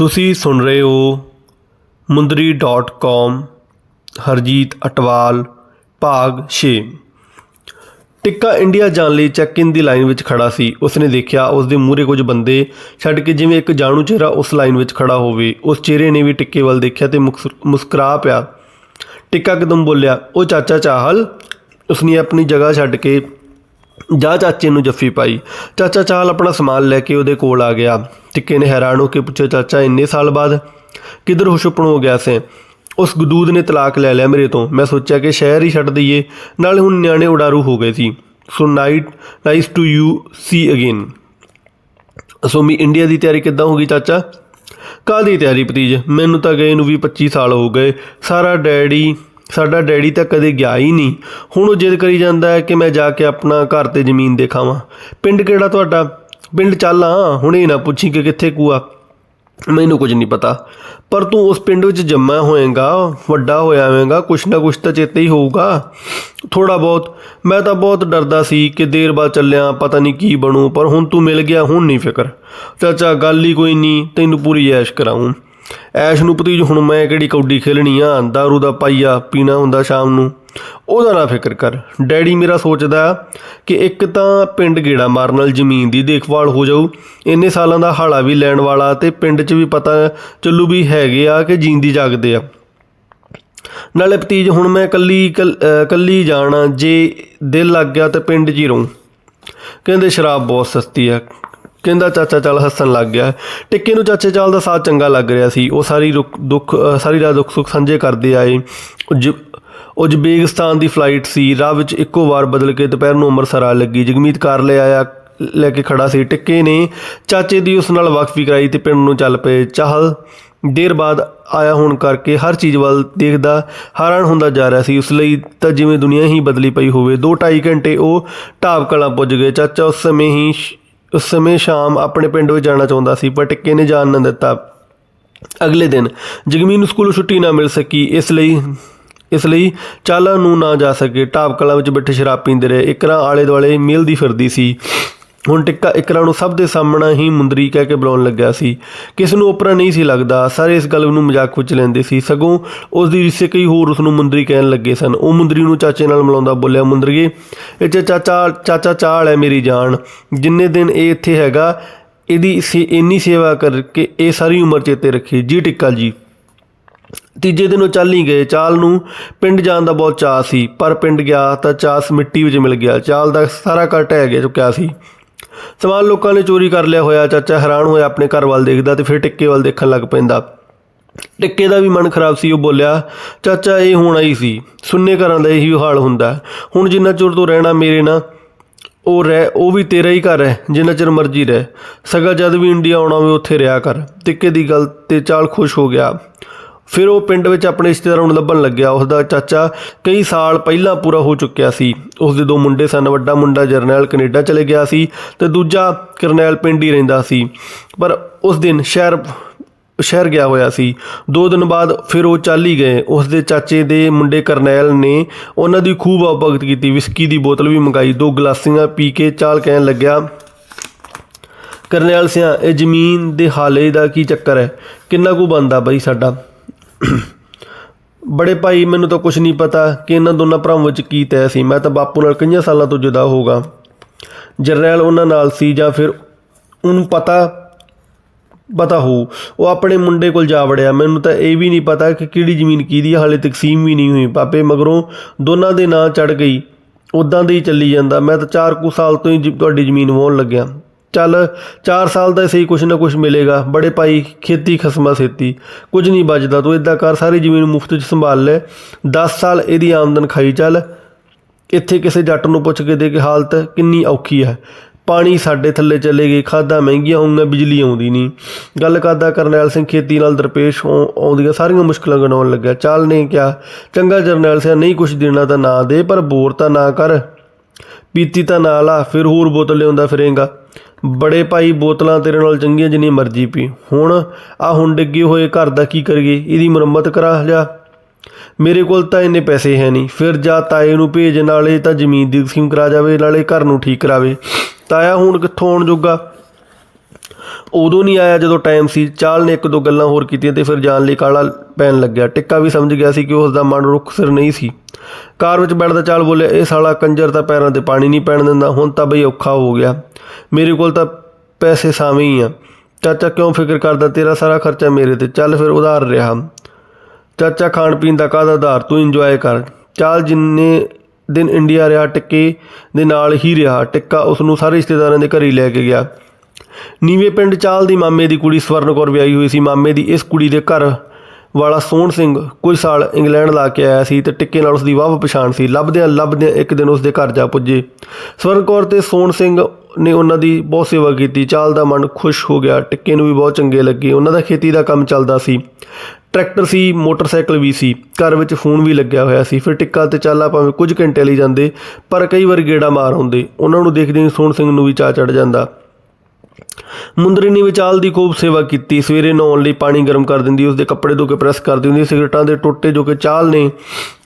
ਤੁਸੀਂ ਸੁਣ ਰਹੇ ਹੋ ਮੁੰਦਰੀ.com ਹਰਜੀਤ ਅਟਵਾਲ, ਭਾਗ 6 ਟਿੱਕਾ ਇੰਡੀਆ ਜਾਣ ਲਈ ਚੈੱਕ ਇਨ ਦੀ ਲਾਈਨ ਵਿੱਚ ਖੜਾ ਸੀ। ਉਸਨੇ ਦੇਖਿਆ ਉਸ ਦੇ ਮੂਹਰੇ ਕੁਝ ਬੰਦੇ ਛੱਡ ਕੇ ਜਿਵੇਂ ਇੱਕ ਜਾਣੂ ਚਿਹਰਾ ਉਸ ਲਾਈਨ ਵਿੱਚ ਖੜਾ ਹੋਵੇ। ਉਸ ਚਿਹਰੇ ਨੇ ਵੀ ਟਿੱਕੇ ਵੱਲ ਦੇਖਿਆ ਤੇ ਮੁਕਸ- ਮੁਸਕਰਾ ਪਿਆ। ਟਿੱਕਾ ਕਦਮ ਬੋਲਿਆ ਉਹ ਚਾਚਾ ਚਾਹਲ, ਉਸਨੇ ਆਪਣੀ ਜਗ੍ਹਾ ਛੱਡ ਕੇ ਜਾ ਚਾਚੇ ਨੂੰ ਜੱਫੀ ਪਾਈ। ਚਾਚਾ ਚਾਲ ਆਪਣਾ ਸਮਾਨ ਲੈ ਕੇ ਉਹਦੇ ਕੋਲ ਆ ਗਿਆ। ਟਿੱਕੇ ਨੇ ਹੈਰਾਨ ਹੋ ਕੇ ਪੁੱਛਿਆ, ਚਾਚਾ, ਇੰਨੇ ਸਾਲ ਬਾਅਦ ਕਿੱਧਰ ਹੁਸ਼ਪਣ ਹੋ ਗਿਆ ਸੇ? ਉਸ ਗਦੂਦ ਨੇ ਤਲਾਕ ਲੈ ਲਿਆ ਮੇਰੇ ਤੋਂ। ਮੈਂ ਸੋਚਿਆ ਕਿ ਸ਼ਹਿਰ ਹੀ ਛੱਡ ਦਈਏ। ਨਾਲੇ ਹੁਣ ਨਿਆਣੇ ਉਡਾਰੂ ਹੋ ਗਏ ਸੀ। So night nice to you see again so me India ਦੀ ਤਿਆਰੀ ਕਿੱਦਾਂ ਹੋ ਗਈ ਚਾਚਾ? ਕਾਹਦੀ ਤਿਆਰੀ ਭਤੀਜ? ਮੈਨੂੰ ਤਾਂ ਗਏ ਨੂੰ ਵੀ 25 ਸਾਲ ਹੋ ਗਏ। ਸਾਰਾ ਡੈਡੀ ਸਾਡਾ ਡੈਡੀ ਤਾਂ ਕਦੇ ਗਿਆ ਹੀ ਨਹੀਂ। ਹੁਣ ਉਹ ਜਿੱਦ ਕਰੀ ਜਾਂਦਾ ਹੈ ਕਿ ਮੈਂ ਜਾ ਕੇ ਆਪਣਾ ਘਰ ਤੇ ਜ਼ਮੀਨ ਦੇਖਾਵਾਂ। ਪਿੰਡ ਕਿਹੜਾ ਤੁਹਾਡਾ? ਪਿੰਡ ਚੱਲ ਆ, ਹੁਣੇ ਨਾ ਪੁੱਛੀ ਕਿ ਕਿੱਥੇ ਕੂਆ? ਮੈਨੂੰ ਕੁਝ ਨਹੀਂ ਪਤਾ। ਪਰ ਤੂੰ ਉਸ ਪਿੰਡ ਵਿੱਚ ਜੰਮਿਆ ਹੋਏਗਾ, ਵੱਡਾ ਹੋਇਆ ਹੋਏਗਾ, ਕੁਛ ਨਾ ਕੁਛ ਤਾਂ ਚੇਤੇ ਹੀ ਹੋਊਗਾ। ਥੋੜਾ ਬਹੁਤ। ਮੈਂ ਤਾਂ ਬਹੁਤ ਡਰਦਾ ਸੀ ਕਿ ਦੇਰ ਬਾਅਦ ਚੱਲਿਆ, ਪਤਾ ਨਹੀਂ ਕੀ ਬਣੂ, ਪਰ ਹੁਣ ਤੂੰ ਮਿਲ ਗਿਆ, ਹੁਣ ਨਹੀਂ ਫਿਕਰ। ਚਾਚਾ, ਗੱਲ ਹੀ ਕੋਈ ਨਹੀਂ, ਤੈਨੂੰ ਪੂਰੀ ਐਸ਼ ਕਰਾਉਂ ਐਸ਼ ਨੂੰ ਭਤੀਜ, ਹੁਣ ਮੈਂ ਕਿਹੜੀ ਕੌਡੀ ਖੇਲਣੀ ਆ? ਦਾਰੂ ਦਾ ਪਾਈਆ ਪੀਣਾ ਹੁੰਦਾ ਸ਼ਾਮ ਨੂੰ। ਉਹਦਾ ਨਾ ਫਿਕਰ ਕਰ। ਡੈਡੀ ਮੇਰਾ ਸੋਚਦਾ ਕਿ ਇੱਕ ਤਾਂ ਪਿੰਡ ਗੇੜਾ ਮਾਰਨ ਨਾਲ ਜ਼ਮੀਨ ਦੀ ਦੇਖਭਾਲ ਹੋ ਜਾਊ। ਇੰਨੇ ਸਾਲਾਂ ਦਾ ਹਾਲਾ ਵੀ ਲੈਣ ਵਾਲਾ ਤੇ ਪਿੰਡ 'ਚ ਵੀ ਪਤਾ ਚੱਲੂ ਵੀ ਹੈਗੇ ਆ ਕਿ ਜੀਂਦੀ ਜਾਗਦੇ ਆ। ਨਾਲੇ ਭਤੀਜ, ਹੁਣ ਮੈਂ ਕੱਲੀ ਕੱਲੀ ਜਾਣਾ, ਜੇ ਦਿਲ ਲੱਗ ਗਿਆ ਤੇ ਪਿੰਡ 'ਚ ਹੀ ਰਹੂੰ। ਕਹਿੰਦੇ ਸ਼ਰਾਬ ਬਹੁਤ ਸਸਤੀ ਆ। ਕਹਿੰਦਾ ਚਾਚਾ ਚੱਲ ਹੱਸਣ ਲੱਗ ਗਿਆ। ਟਿੱਕੇ ਨੂੰ ਚਾਚੇ ਚਾਲ ਦਾ ਸਾਥ ਚੰਗਾ ਲੱਗ ਰਿਹਾ ਸੀ। ਉਹ ਸਾਰੀ ਰੁਕ- ਦੁੱਖ ਸਾਰੀ ਰਾਤ ਦੁੱਖ ਸੁੱਖ ਸਾਂਝੇ ਕਰਦੇ ਆਏ। ਉਜ- ਉਜ਼ਬੇਕਿਸਤਾਨ ਦੀ ਫਲਾਈਟ ਸੀ। ਰਾਹ ਵਿੱਚ ਇੱਕੋ ਵਾਰ ਬਦਲ ਕੇ ਦੁਪਹਿਰ ਨੂੰ ਅੰਮ੍ਰਿਤਸਰ ਆ ਲੱਗੀ। ਜਗਮੀਤ ਕਾਰ ਲੈ ਆਇਆ ਲੈ ਕੇ ਖੜਾ ਸੀ। ਟਿੱਕੇ ਨੇ ਚਾਚੇ ਦੀ ਉਸ ਨਾਲ ਵਾਕਫੀ ਕਰਾਈ ਤੇ ਪਿੰਡ ਨੂੰ ਚੱਲ ਪਏ। ਚਾਹਲ ਦੇਰ ਬਾਅਦ ਆਇਆ ਹੋਣ ਕਰਕੇ ਹਰ ਚੀਜ਼ ਵੱਲ ਦੇਖਦਾ, ਹੈਰਾਨ ਹੁੰਦਾ ਜਾ ਰਿਹਾ ਸੀ। ਉਸ ਲਈ ਤਾਂ ਜਿਵੇਂ ਦੁਨੀਆ ਹੀ ਬਦਲੀ ਪਈ ਹੋਵੇ। 2.5 ਘੰਟੇ ਉਹ ਢਾਬ ਕਲਾਂ ਪੁੱਜ ਗਏ। ਚਾਚਾ ਉਸ ਸਮੇਂ ਹੀ ਸ਼- ਉਸ ਸਮੇਂ ਸ਼ਾਮ ਆਪਣੇ ਪਿੰਡ ਵਿੱਚ ਜਾਣਾ ਚਾਹੁੰਦਾ ਸੀ, ਪਰ ਟਿੱਕੇ ਨੇ ਜਾਣ ਨਾ ਦਿੱਤਾ। ਅਗਲੇ ਦਿਨ ਜਗਮੀਤ ਨੂੰ ਸਕੂਲੋਂ ਛੁੱਟੀ ਨਾ ਮਿਲ ਸਕੀ, ਇਸ ਲਈ ਇਸ ਲਈ ਚਾਲਾ ਨੂੰ ਨਾ ਜਾ ਸਕੇ। ਢਾਬ ਕਲਾਂ ਵਿੱਚ ਬੈਠੇ ਸ਼ਰਾਬ ਪੀਂਦੇ ਰਹੇ। ਇਕਰਾ ਆਲੇ ਦੁਆਲੇ ਮਿਲਦੀ ਫਿਰਦੀ ਸੀ। ਹੁਣ ਟਿੱਕਾ ਇਕਰਾ ਨੂੰ ਸਭ ਦੇ ਸਾਹਮਣੇ ਹੀ ਮੁੰਦਰੀ ਕਹਿ ਕੇ ਬੁਲਾਉਣ ਲੱਗਿਆ ਸੀ। ਕਿਸ ਨੂੰ ਉਪਰਾ ਨਹੀਂ ਸੀ ਲੱਗਦਾ। ਸਾਰੇ ਇਸ ਗੱਲ ਨੂੰ ਮਜ਼ਾਕ ਵਿੱਚ ਲੈਂਦੇ ਸੀ। ਸਗੋਂ ਉਸ ਦੀ ਰਿਸ਼ਤੇ ਕਈ ਹੋਰ ਉਸ ਨੂੰ ਮੁੰਦਰੀ ਕਹਿਣ ਲੱਗੇ ਸਨ। ਉਹ ਮੁੰਦਰੀ ਨੂੰ ਚਾਚੇ ਨਾਲ ਮਿਲਾਉਂਦਾ ਬੋਲਿਆ, ਮੁੰਦਰੀਏ, ਇਹ ਚਾਚਾ ਚਾਚਾ ਚਾਲ ਹੈ ਮੇਰੀ ਜਾਨ। ਜਿੰਨੇ ਦਿਨ ਇਹ ਇੱਥੇ ਹੈਗਾ, ਇਹਦੀ ਸੇ- ਇੰਨੀ ਸੇਵਾ ਕਰਕੇ ਇਹ ਸਾਰੀ ਉਮਰ ਚੇਤੇ ਰੱਖੀ। ਜੀ ਟਿੱਕਾ ਜੀ। ਤੀਜੇ ਦਿਨ ਉਹ ਚੱਲ ਹੀ ਗਏ। ਚਾਲ ਨੂੰ ਪਿੰਡ ਜਾਣ ਦਾ ਬਹੁਤ ਚਾਅ ਸੀ। ਪਰ ਪਿੰਡ ਗਿਆ ਤਾਂ ਚਾਸ ਮਿੱਟੀ ਵਿੱਚ ਮਿਲ ਗਿਆ। ਚਾਲ ਦਾ ਸਾਰਾ ਘਰ ਢਹਿ ਗਿਆ, ਚੁੱਕਿਆ ਸੀ। ਸਮਾਨ ਲੋਕਾਂ ਨੇ ਚੋਰੀ ਕਰ ਲਿਆ ਹੋਇਆ, ਚਾਚਾ ਹੈਰਾਨ ਹੋਇਆ ਆਪਣੇ ਘਰ ਵੱਲ ਦੇਖਦਾ ਤੇ ਫਿਰ ਟਿੱਕੇ ਵੱਲ ਦੇਖਣ ਲੱਗ ਪੈਂਦਾ। ਟਿੱਕੇ ਦਾ ਵੀ ਮਨ ਖਰਾਬ ਸੀ, ਉਹ ਬੋਲਿਆ, ਚਾਚਾ ਇਹ ਹੋਣਾ ਹੀ ਸੀ, ਸੁੰਨੇ ਘਰਾਂ ਦਾ ਇਹੀ ਹਾਲ ਹੁੰਦਾ। ਹੁਣ ਜਿੰਨਾ ਚਿਰ ਤੋਂ ਰਹਿਣਾ ਮੇਰੇ ਨਾਲ, ਉਹ ਰਹਿ, ਉਹ ਵੀ ਤੇਰਾ ਹੀ ਘਰ ਹੈ, ਜਿੰਨਾ ਚਿਰ ਮਰਜ਼ੀ ਰਹਿ। ਸਗਾ ਜਦ ਵੀ ਇੰਡੀਆ ਆਉਣਾ ਹੋਵੇ, ਉੱਥੇ ਰਿਹਾ ਕਰ। ਟਿੱਕੇ ਦੀ ਗੱਲ ਤੇ ਚਾਲ ਖੁਸ਼ ਹੋ ਗਿਆ। ਫਿਰ ਉਹ ਪਿੰਡ ਵਿੱਚ ਆਪਣੇ ਰਿਸ਼ਤੇਦਾਰਾਂ ਨੂੰ ਲੱਭਣ ਲੱਗਿਆ। ਉਸ ਦਾ ਚਾਚਾ ਕਈ ਸਾਲ ਪਹਿਲਾਂ ਪੂਰਾ ਹੋ ਚੁੱਕਿਆ ਸੀ। ਉਸ ਦੇ ਦੋ ਮੁੰਡੇ ਸਨ, ਵੱਡਾ ਮੁੰਡਾ ਜਰਨੈਲ ਕੈਨੇਡਾ ਚਲੇ ਗਿਆ ਸੀ ਤੇ ਦੂਜਾ ਕਰਨੈਲ ਪਿੰਡ ਹੀ ਰਹਿੰਦਾ ਸੀ। ਪਰ ਉਸ ਦਿਨ ਸ਼ਹਿਰ ਸ਼ਹਿਰ ਗਿਆ ਹੋਇਆ ਸੀ। ਦੋ ਦਿਨ ਬਾਅਦ ਫਿਰ ਉਹ ਚੱਲ ਹੀ ਗਏ। ਉਸ ਦੇ ਚਾਚੇ ਦੇ ਮੁੰਡੇ ਕਰਨੈਲ ਨੇ ਉਹਨਾਂ ਦੀ ਖੂਬ ਆਭਗਤ ਕੀਤੀ। ਵਿਸਕੀ ਦੀ ਬੋਤਲ ਵੀ ਮੰਗਾਈ। ਦੋ ਗਲਾਸੀਆਂ ਪੀ ਕੇ ਚਾਲ ਕਹਿਣ ਲੱਗਿਆ, ਕਰਨੈਲ ਸਿਆ, ਇਹ ਜ਼ਮੀਨ ਦੇ ਹਾਲੇ ਦਾ ਕੀ ਚੱਕਰ ਹੈ? ਕਿੰਨਾ ਕੁ ਬੰਦਾ ਬਈ ਸਾਡਾ? ਬੜੇ ਭਾਈ, ਮੈਨੂੰ ਤਾਂ ਕੁਝ ਨਹੀਂ ਪਤਾ ਕਿ ਇਹਨਾਂ ਦੋਨਾਂ ਭਰਾਵਾਂ ਵਿੱਚ ਕੀ ਤੈਅ ਸੀ। ਮੈਂ ਤਾਂ ਬਾਪੂ ਨਾਲ ਕਈਆਂ ਸਾਲਾਂ ਤੋਂ ਜੁਦਾ ਹੋਗਾ ਜਰਨੈਲ ਉਹਨਾਂ ਨਾਲ ਸੀ ਜਾਂ ਫਿਰ ਉਹਨੂੰ ਪਤਾ ਪਤਾ ਹੋ ਉਹ ਆਪਣੇ ਮੁੰਡੇ ਕੋਲ ਜਾ ਵੜਿਆ। ਮੈਨੂੰ ਤਾਂ ਇਹ ਵੀ ਨਹੀਂ ਪਤਾ ਕਿ ਕਿਹੜੀ ਜ਼ਮੀਨ ਕਿਹਦੀ ਹੈ ਹਾਲੇ ਤਕਸੀਮ ਵੀ ਨਹੀਂ ਹੋਈ ਪਾਪੇ, ਮਗਰੋਂ ਦੋਨਾਂ ਦੇ ਨਾਂ ਚੜ ਗਈ। ਉਦਾਂ ਦੇ ਹੀ ਚੱਲੀ ਜਾਂਦਾ। ਮੈਂ ਤਾਂ 4 ਕੁ ਸਾਲ ਤੋਂ ਹੀ ਜ- ਤੁਹਾਡੀ ਜ਼ਮੀਨ ਵਾਹੁਣ ਲੱਗਿਆ। ਚੱਲ 4 ਸਾਲ ਦਾ ਸਹੀ ਕੁਛ ਨਾ ਕੁਛ ਮਿਲੇਗਾ। ਬੜੇ ਭਾਈ, ਖੇਤੀ ਖਸਮਾ ਸੇਤੀ। ਕੁਝ ਨਹੀਂ ਬਚਦਾ। ਤੂੰ ਇਦਾਂ ਕਰ, ਸਾਰੀ ਜ਼ਮੀਨ ਮੁਫਤ 'ਚ ਸੰਭਾਲ ਲੈ। 10 ਸਾਲ ਇਹਦੀ ਆਮਦਨ ਖਾਈ ਚੱਲ। ਇੱਥੇ ਕਿਸੇ ਜੱਟ ਨੂੰ ਪੁੱਛ ਕੇ ਦੇ ਕਿ ਹਾਲਤ ਕਿੰਨੀ ਔਖੀ ਹੈ। ਪਾਣੀ ਸਾਡੇ ਥੱਲੇ ਚਲੇ ਗਏ, ਖਾਦਾਂ ਮਹਿੰਗੀਆਂ ਹੋਈਆਂ ਬਿਜਲੀ ਆਉਂਦੀ ਨਹੀਂ। ਗੱਲ ਕਰਦਾ ਕਰਨੈਲ ਸਿੰਘ ਖੇਤੀ ਨਾਲ ਦਰਪੇਸ਼ ਹੋ- ਆਉਂਦੀਆਂ ਸਾਰੀਆਂ ਮੁਸ਼ਕਲਾਂ ਗਣਾਉਣ ਲੱਗਿਆ। ਚਾਲ ਨੇ ਕਿਹਾ, ਚੰਗਾ ਜਰਨੈਲ ਸਿੰਘ ਨਹੀਂ ਕੁਝ ਦੇਣਾ ਤਾਂ ਨਾ ਦੇ, ਪਰ ਬੋਰ ਤਾਂ ਨਾ ਕਰ। ਪੀਤੀ ਤਾਂ ਨਾ ਲਾ, ਫਿਰ ਹੋਰ ਬੋਤਲ ਲਿਆਉਂਦਾ ਫਿਰੇਗਾ। ਬੜੇ ਭਾਈ ਬੋਤਲਾਂ ਤੇਰੇ ਨਾਲ ਚੰਗੀਆਂ ਜਿੰਨੀ ਮਰਜ਼ੀ ਪੀ। ਹੁਣ ਆ ਹੁਣ ਡਿੱਗੇ ਹੋਏ ਘਰ ਦਾ ਕੀ ਕਰੀਏ? ਇਹਦੀ ਮੁਰੰਮਤ ਕਰਾ ਜਾ। ਮੇਰੇ ਕੋਲ ਤਾਂ ਇੰਨੇ ਪੈਸੇ ਹੈ ਨਹੀਂ। ਫਿਰ ਜਾ ਤਾਏ ਨੂੰ ਭੇਜ, ਨਾਲੇ ਤਾਂ ਜ਼ਮੀਨ ਦੀ ਸਕੀਮ ਕਰਾ ਜਾਵੇ, ਨਾਲੇ ਘਰ ਨੂੰ ਠੀਕ ਕਰਾਵੇ। ਤਾਇਆ ਹੁਣ ਕਿੱਥੋਂ ਆਉਣ ਜੋਗਾ? ਉਦੋਂ ਨਹੀਂ ਆਇਆ ਜਦੋਂ ਟਾਈਮ ਸੀ। ਚਾਲ ਨੇ ਇੱਕ ਦੋ ਗੱਲਾਂ ਹੋਰ ਕੀਤੀਆਂ ਤੇ ਫਿਰ ਜਾਣ ਲਈ ਕਾਲਾ ਪੈਣ ਲੱਗਿਆ। ਟਿੱਕਾ ਵੀ ਸਮਝ ਗਿਆ ਸੀ ਕਿ ਉਸ ਦਾ ਮਨ ਰੁੱਖ ਸਿਰ ਨਹੀਂ ਸੀ। ਕਾਰ ਵਿੱਚ ਬੈਠਦਾ ਚਾਲ ਬੋਲਿਆ, ਇਹ ਸਾਲਾ ਕੰਜਰ ਤਾਂ ਪੈਰਾਂ ਤੇ ਪਾਣੀ ਨਹੀਂ ਪੈਣ ਦਿੰਦਾ, ਹੁਣ ਤਾਂ ਬਈ ਔਖਾ ਹੋ ਗਿਆ। ਮੇਰੇ ਕੋਲ ਤਾਂ ਪੈਸੇ ਸਾਵੇਂ ਹੀ ਆ। ਚਾਚਾ ਕਿਉਂ ਫਿਕਰ ਕਰਦਾ? ਤੇਰਾ ਸਾਰਾ ਖਰਚਾ ਮੇਰੇ ਤੇ, ਚੱਲ ਫਿਰ ਉਧਾਰ ਰਿਹਾ। ਚਾਚਾ ਖਾਣ ਪੀਣ ਦਾ ਕਾਹਦਾ ਆਧਾਰ ਤੂੰ ਇੰਜੋਏ ਕਰ। ਚਾਲ ਜਿੰਨੇ ਦਿਨ ਇੰਡੀਆ ਰਿਹਾ, ਟਿੱਕੇ ਦੇ ਨਾਲ ਹੀ ਰਿਹਾ। ਟਿੱਕਾ ਉਸ ਨੂੰ ਸਾਰੇ ਰਿਸ਼ਤੇਦਾਰਾਂ ਦੇ ਘਰ ਹੀ ਲੈ ਕੇ ਗਿਆ। ਨੀਵੇਂ ਪਿੰਡ ਚਾਲ ਦੀ ਮਾਮੇ ਦੀ ਕੁੜੀ ਸਵਰਨ ਕੌਰ ਵਿਆਹੀ ਹੋਈ ਸੀ। ਮਾਮੇ ਦੀ ਇਸ ਕੁੜੀ ਦੇ ਘਰ ਵਾਲਾ ਸੋਹਣ ਸਿੰਘ ਕੁਝ ਸਾਲ ਇੰਗਲੈਂਡ ਲਾ ਕੇ ਆਇਆ ਸੀ ਤੇ ਟਿੱਕੇ ਨਾਲ ਉਸ ਦੀ ਵਾਹ ਪਛਾਣ ਸੀ। ਲੱਭਦਿਆਂ ਲੱਭਦਿਆਂ ਇੱਕ ਦਿਨ ਉਸ ਦੇ ਘਰ ਜਾ ਪੁੱਜੇ। ਸਵਰਨ ਕੌਰ ਤੇ ਸੋਹਣ ਸਿੰਘ ਨੇ ਉਹਨਾਂ ਦੀ ਬਹੁਤ ਸੇਵਾ ਕੀਤੀ। ਚਾਲ ਦਾ ਮਨ ਖੁਸ਼ ਹੋ ਗਿਆ। ਟਿੱਕੇ ਨੂੰ ਵੀ ਬਹੁਤ ਚੰਗੇ ਲੱਗੇ। ਉਹਨਾਂ ਦਾ ਖੇਤੀ ਦਾ ਕੰਮ ਚੱਲਦਾ ਸੀ। ਟਰੈਕਟਰ ਸੀ, ਮੋਟਰਸਾਈਕਲ ਵੀ ਸੀ। ਘਰ ਵਿੱਚ ਫੋਨ ਵੀ ਲੱਗਿਆ ਹੋਇਆ ਸੀ। ਫਿਰ ਟਿੱਕਾ ਤੇ ਚਾਲਾ ਭਾਵੇਂ ਕੁਝ ਘੰਟੇ ਲਈ ਜਾਂਦੇ, ਪਰ ਕਈ ਵਾਰ ਗੇੜਾ ਮਾਰ ਹੁੰਦੇ ਉਹਨਾਂ ਨੂੰ ਦੇਖਦੇ ਹੀ ਸੋਹਣ ਸਿੰਘ ਨੂੰ ਵੀ ਚਾਹ ਚੜ ਜਾਂਦਾ। ਮੁੰਦਰੀ ਨੇ ਵਿਚਾਲ ਦੀ ਖੂਬ ਸੇਵਾ ਕੀਤੀ। ਸਵੇਰੇ ਨਹਾਉਣ ਲਈ ਪਾਣੀ ਗਰਮ ਕਰ ਦਿੰਦੀ, ਉਸਦੇ ਕੱਪੜੇ ਧੋ ਕੇ ਪ੍ਰੈਸ ਕਰਦੀ ਹੁੰਦੀ ਸਿਗਰਟਾਂ ਦੇ ਟੋਟੇ ਜੋ ਕਿ ਚਾਲ ਨੇ,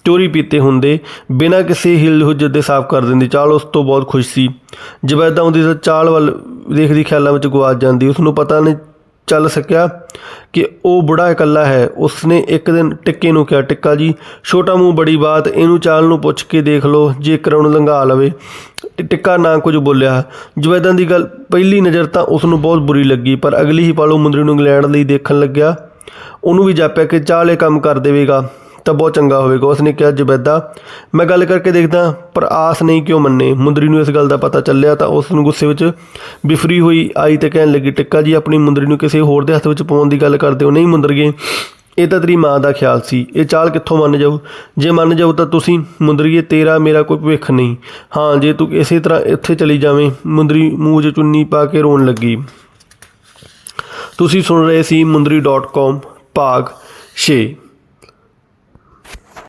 ਚੋਰੀ ਪੀਤੇ ਹੁੰਦੇ, ਬਿਨਾਂ ਕਿਸੇ ਹਿਲ ਹੁਜਤ ਦੇ ਸਾਫ਼ ਕਰ ਦਿੰਦੀ। ਚਾਲ ਉਸ ਤੋਂ ਬਹੁਤ ਖੁਸ਼ ਸੀ। ਜਬੈਦਾ ਹੁੰਦੀ ਤਾਂ ਚਾਲ ਵੱਲ ਦੇਖਦੀ ਖਿਆਲਾਂ ਵਿੱਚ ਗਵਾਚ ਜਾਂਦੀ। ਉਸ ਨੂੰ ਪਤਾ ਨਹੀਂ ਚੱਲ ਸਕਿਆ ਕਿ ਉਹ ਬੁੜਾ ਇਕੱਲਾ ਹੈ। ਉਸਨੇ ਇੱਕ ਦਿਨ ਟਿੱਕੇ ਨੂੰ ਕਿਹਾ, ਟਿੱਕਾ ਜੀ, ਛੋਟਾ ਮੂੰਹ ਬੜੀ ਬਾਤ, ਇਹਨੂੰ ਚਾਲ ਨੂੰ ਪੁੱਛ ਕੇ ਦੇਖ ਲਓ ਜੇ ਕਰਾਉਣ ਲੰਘਾ ਲਵੇ। ਟਿੱਕਾ ਨਾ ਕੁਝ ਬੋਲਿਆ। ਜਵੈਦਾਂ ਦੀ ਗੱਲ ਪਹਿਲੀ ਨਜ਼ਰ ਤਾਂ ਉਸ ਨੂੰ ਬਹੁਤ ਬੁਰੀ ਲੱਗੀ, ਪਰ ਅਗਲੀ ਹੀ ਪਾਲੋ ਮੁੰਦਰੀ ਨੂੰ ਇੰਗਲੈਂਡ ਲਈ ਦੇਖਣ ਲੱਗਿਆ। ਉਹਨੂੰ ਵੀ ਜਾਪਿਆ ਕਿ ਚਾਲ ਇਹ ਕੰਮ ਕਰ ਦੇਵੇਗਾ। ਤਾਂ ਬਹੁਤ ਚੰਗਾ ਹੋਵੇਗਾ। ਉਸਨੇ ਕਿਹਾ, ਜਬੈਦਾ, ਮੈਂ ਗੱਲ ਕਰਕੇ ਦੇਖਦਾ ਪਰ ਆਸ ਨਹੀਂ ਕਿਉਂ ਮੰਨੇ? ਮੁੰਦਰੀ ਨੂੰ ਇਸ ਗੱਲ ਦਾ ਪਤਾ ਚੱਲਿਆ ਤਾਂ ਉਸ ਨੂੰ ਗੁੱਸੇ ਵਿੱਚ ਬਿਫਰੀ ਹੋਈ। ਆਈ ਤੇ ਕਹਿਣ ਲੱਗੀ, ਟਿੱਕਾ ਜੀ, ਆਪਣੀ ਮੁੰਦਰੀ ਨੂੰ ਕਿਸੇ ਹੋਰ ਦੇ ਹੱਥ ਵਿੱਚ ਪਾਉਣ ਦੀ ਗੱਲ ਕਰਦੇ ਹੋ। ਨਹੀਂ ਮੁੰਦਰਗੇ ਇਹ ਤਾਂ ਤੇਰੀ ਮਾਂ ਦਾ ਖਿਆਲ ਸੀ। ਇਹ ਚਾਲ ਕਿੱਥੋਂ ਮੰਨ ਜਾਊ? ਜੇ ਮੰਨ ਜਾਊ ਤਾਂ ਤੁਸੀਂ, ਮੁੰਦਰੀਏ, ਤੇਰਾ, ਮੇਰਾ ਕੋਈ ਭਵਿੱਖ ਨਹੀਂ। ਹਾਂ, ਜੇ ਤੂੰ ਇਸੇ ਤਰ੍ਹਾਂ ਇੱਥੇ ਚਲੀ ਜਾਵੇਂ, ਮੁੰਦਰੀ ਮੂੰਹ 'ਚ ਚੁੰਨੀ ਪਾ ਕੇ ਰੋਣ ਲੱਗੀ। ਤੁਸੀਂ ਸੁਣ ਰਹੇ ਸੀ ਮੁੰਦਰੀ.com ਭਾਗ 6